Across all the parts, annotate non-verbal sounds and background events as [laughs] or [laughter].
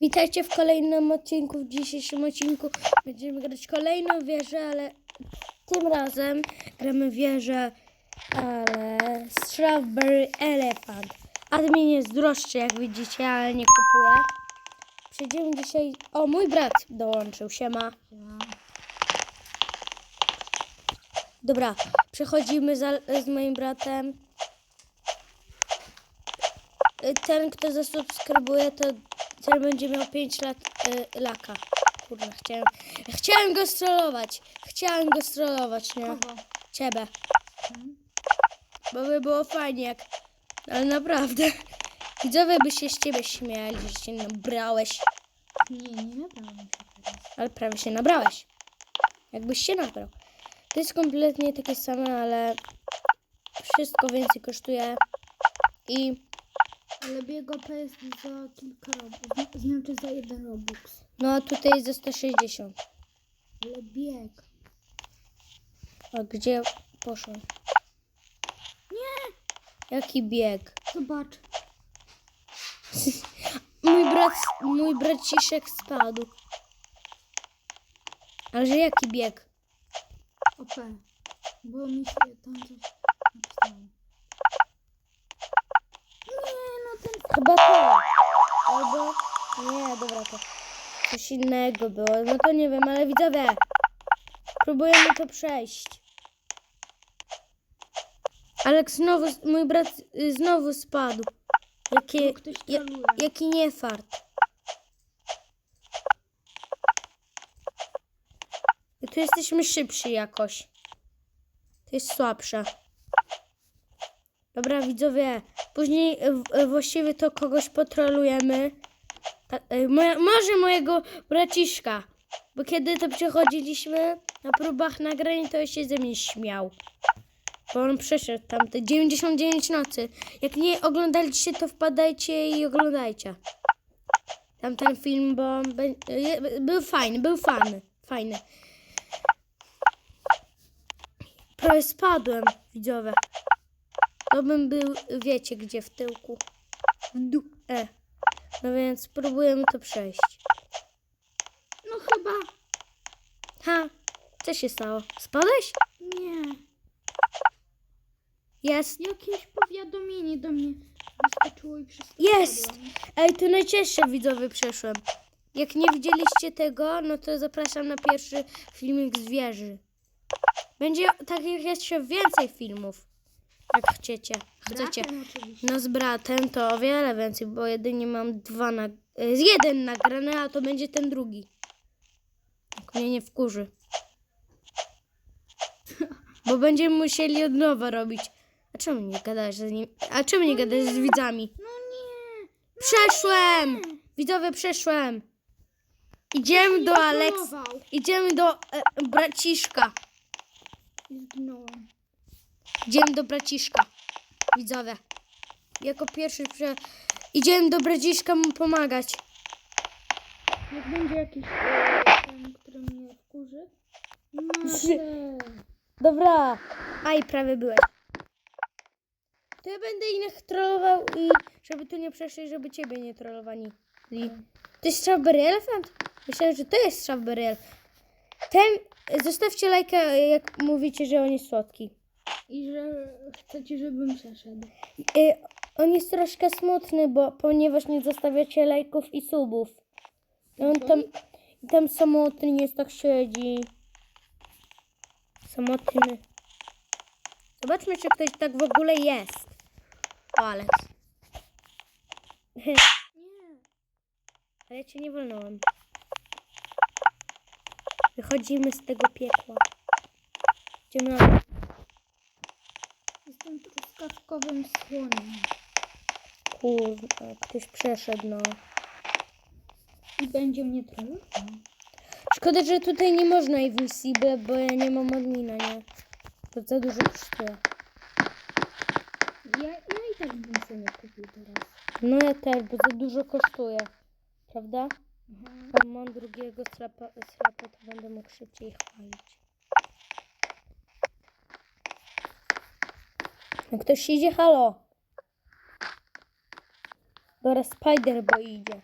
Witajcie w kolejnym odcinku. W dzisiejszym odcinku będziemy grać kolejną wieżę, ale tym razem gramy wieżę, ale Strawberry Elephant. Admin jest droższy, jak widzicie, ale nie kupuję. Przejdziemy dzisiaj... O, mój brat dołączył, siema. Dobra, przechodzimy za, z moim bratem. Y, Ten, kto zasubskrybuje, to ten będzie miał 5 lat y, laka. Kurwa, chciałem, chciałem go strollować. Chciałem go strollować, nie? Kogo? Ciebie. Bo by było fajnie, jak... Ale naprawdę. [laughs] Widzowie by się z ciebie śmiali, że się nabrałeś. Nie, nie nabrałam się teraz. Ale prawie się nabrałeś. Jakbyś się nabrał. To jest kompletnie takie same, ale wszystko więcej kosztuje. I Ale bieg OP jest za kilka robux. Znaczy za jeden robux. no a tutaj za 160. Ale bieg. A gdzie poszło? Nie! Jaki bieg? Zobacz. [laughs] Mój brat, mój braciszek spadł. Ale że jaki bieg? OP. Bo mi się tam coś napisało. Nie, no ten... Chyba to. Albo... Nie, dobra, to coś innego było. No to nie wiem, ale widzowie. Próbujemy to przejść. Alek znowu, mój brat y, znowu spadł. Jakie, No, ktoś ja, troluje. jaki niefart. I tu jesteśmy szybsi jakoś. To jest słabsze. Dobra, widzowie. Później właściwie to kogoś potrolujemy. Ta, e, moja, może mojego braciszka. Bo kiedy to przechodziliśmy na próbach nagrań, to się ze mnie śmiał. Bo on przeszedł tam te 99 nocy. Jak nie oglądaliście, to wpadajcie i oglądajcie. Tamten film, bo był fajny, był fajny. Fajny. Prawie spadłem, widzowie. To bym był, wiecie gdzie, w tyłku. Dół. E. No więc spróbujemy to przejść. No chyba... Ha! Co się stało? Spadłeś? Nie. Jest. Jakieś powiadomienie do mnie wyskoczyło i wszystko Jest! Ej, tu najcięższe widzowie przeszłem. Jak nie widzieliście tego, no to zapraszam na pierwszy filmik z wieży. Będzie takich jeszcze więcej filmów, jak chcecie. Chcecie. No z bratem to o wiele więcej, bo jedynie mam dwa na... z jeden nagrany, a to będzie ten drugi. Jak mnie nie wkurzy. Bo będziemy musieli od nowa robić. A czemu nie gadałeś z nim? A czemu nie gadałeś z widzami? No nie! Przeszłem! Widzowie, przeszłem. Idziemy do. Trollował. Idziemy do e, braciszka. Zginąłem. Idziemy do braciszka. Widzowie. Jako pierwszy prze... Idziemy do braciszka mu pomagać. Jak będzie jakiś e, ten, który mnie wkurzy. Matę. Dobra. Aj, prawie byłeś. To ja będę innych trollował i żeby tu nie przeszli, żeby ciebie nie trollowali. To jest Strawberry Elephant? Myślałem, że to jest Strawberry Elephant. Ten, zostawcie lajka, jak mówicie, że on jest słodki. I że chcecie, żebym przeszedł. Y, on jest troszkę smutny, bo ponieważ nie zostawiacie lajków i subów. I on tam, i tam samotny jest, tak siedzi. Samotny. Zobaczmy, czy ktoś tak w ogóle jest. O, Alex. [laughs] Nie. Ale cię nie wolnąłem. Wychodzimy z tego piekła. Idziemy na... Jestem truskawkowym słoniem. Kurwa, ktoś przeszedł, no. I będzie mnie trollował. Szkoda, że tutaj nie można i VCB, bo ja nie mam admina, nie? To za dużo kosztuje. Ja, ja i tak bym sobie kupił teraz. No ja też, bo za dużo kosztuje. Prawda? Aha. Jak mam drugiego slapa, slapa, to będę mógł szybciej chwalić. No ktoś idzie, halo? Dobra, Spider Boy idzie.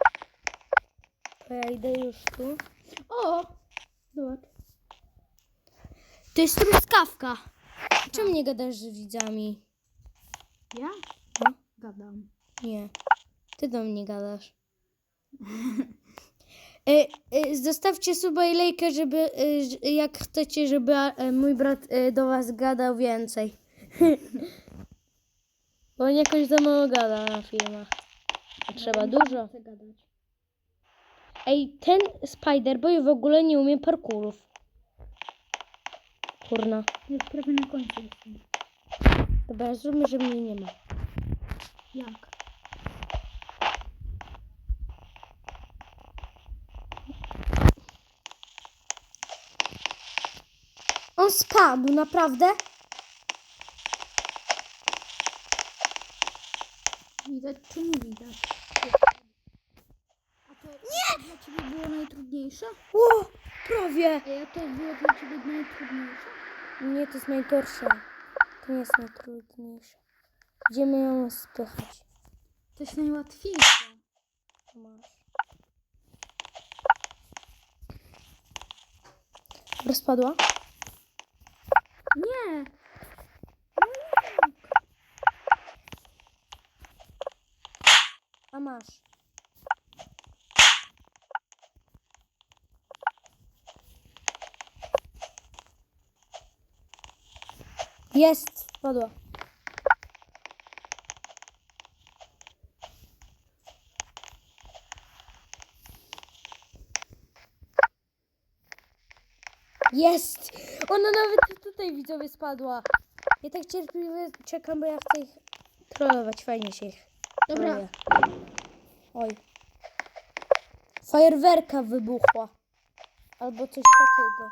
To ja idę już tu. O! Zobacz. To jest truskawka. Czemu nie gadasz z widzami? Ja? No. Gadam. Nie. Ty do mnie gadasz. [laughs] E, zostawcie suba i lejkę, żeby e, jak chcecie, żeby e, mój brat do was gadał więcej. [laughs] Bo on jakoś za mało gada na filmach. A trzeba dużo. Ej, ten Spider-Boy w ogóle nie umie parkurów. Kurna. Już prawie na końcu jestem. Dobra, zróbmy, że mnie nie ma. Jak? On spadł, naprawdę? Widać czy nie widać? A to nie! dla ciebie było najtrudniejsze? O, prawie. A to było dla ciebie najtrudniejsze? Nie, to jest najgorsze. To nie jest najtrudniejsze. Idziemy ją spychać. To jest najłatwiejsze. Masz. Rozpadła? Nie! A masz. Jest, spadła. Jest! Ona nawet tutaj widzowie spadła. Ja tak cierpliwie czekam, bo ja chcę ich trollować. Fajnie się ich Dobra. troluje. Oj. Fajerwerka wybuchła. Albo coś takiego.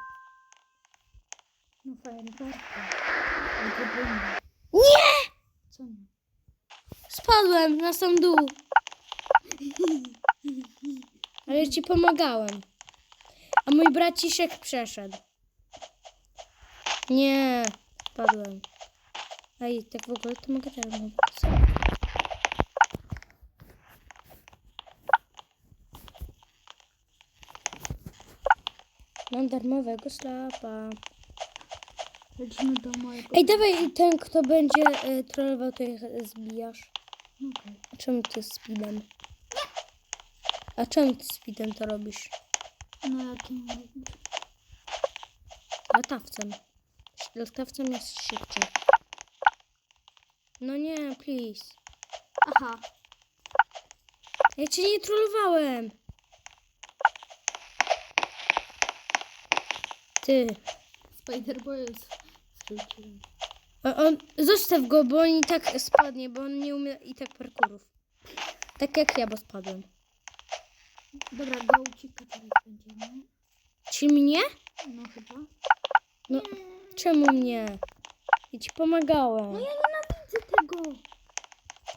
No fajerwerka. Nie! Co nie? Spadłem na sam dół. Ale ci pomagałem. A mój braciszek przeszedł. Nie, spadłem. Ej, tak w ogóle to mogę teraz mówić. Darmowego slapa. Lecimy do mojego... Ej, dawaj ten, kto będzie y, trollował, to ich zbijasz. Okej. A czemu ty speedem? A czemu ty speedem to robisz? No jakim? Latawcem. Latawcem jest szybciej. No nie, please. Aha. Ja cię nie trollowałem. Ty. Spider-Boy skróciłem. O, on, zostaw go, bo on i tak spadnie, bo on nie umie i tak parkurów. Tak jak ja, bo spadłem. Dobra, go ucieka teraz będzie, nie? Ci mnie? No chyba. No, czemu mnie? Ja ci pomagałem. No ja nienawidzę tego.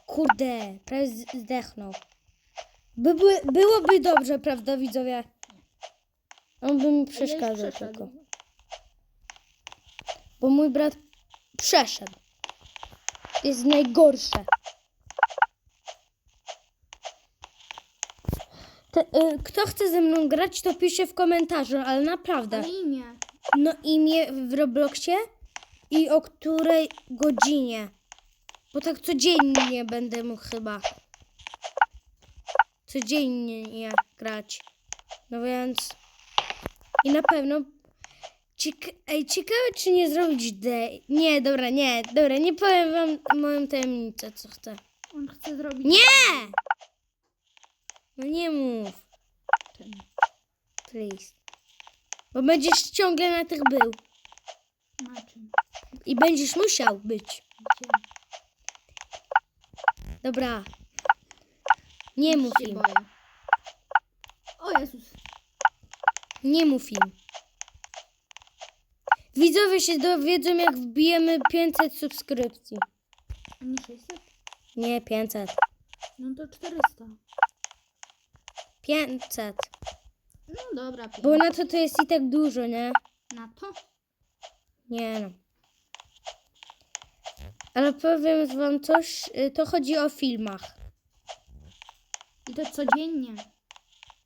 Kurde, prawie zdechnął. By, by, byłoby dobrze, prawda, widzowie? On by mi przeszkadzał tylko. Bo mój brat przeszedł. Jest najgorsze. Te, y, kto chce ze mną grać, to pisze w komentarzu, ale naprawdę. Ale imię. No imię w Robloxie i o której godzinie. Bo tak codziennie będę mógł chyba. Codziennie grać. No więc. I na pewno. Cieka Ej, ciekawe czy nie zrobić D. Nie, dobra, nie, dobra, nie powiem wam moją tajemnicę, co chcę. On chce zrobić... Nie! No nie mów, please. Bo będziesz ciągle na tych był. Na czym? I będziesz musiał być. Gdzie? Dobra. Nie mów Się im. boję. O Jezus. Nie mów im. Widzowie się dowiedzą, jak wbijemy 500 subskrypcji. A nie 600? Nie, 500. No to 400. 500. No dobra, pięć. Bo na to to jest i tak dużo, nie? Na to? Nie no. Ale powiem wam coś, y, to chodzi o filmach. I to codziennie.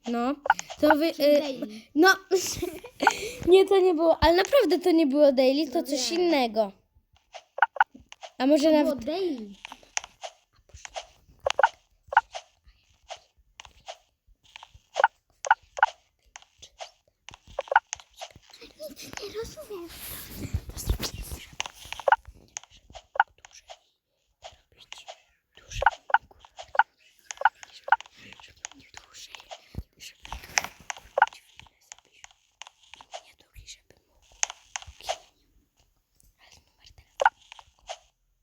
No, to wy... Czyli Y, daily. no, [laughs] nie, to nie było, ale naprawdę to nie było daily, to coś innego. A może To było nawet... daily. Nie rozumiem.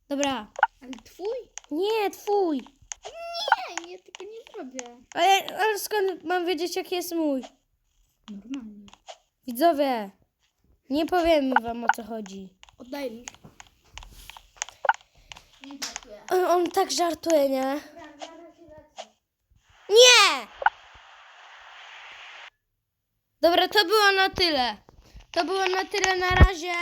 Dobra. Ale twój? Nie, twój. Nie, ja tego nie zrobię. Ale, ale skąd mam wiedzieć, jaki jest mój? Normalnie. Widzowie, nie powiemy wam o co chodzi. O daily. On, on tak żartuje, nie? Nie! Dobra, to było na tyle. To było na tyle na razie.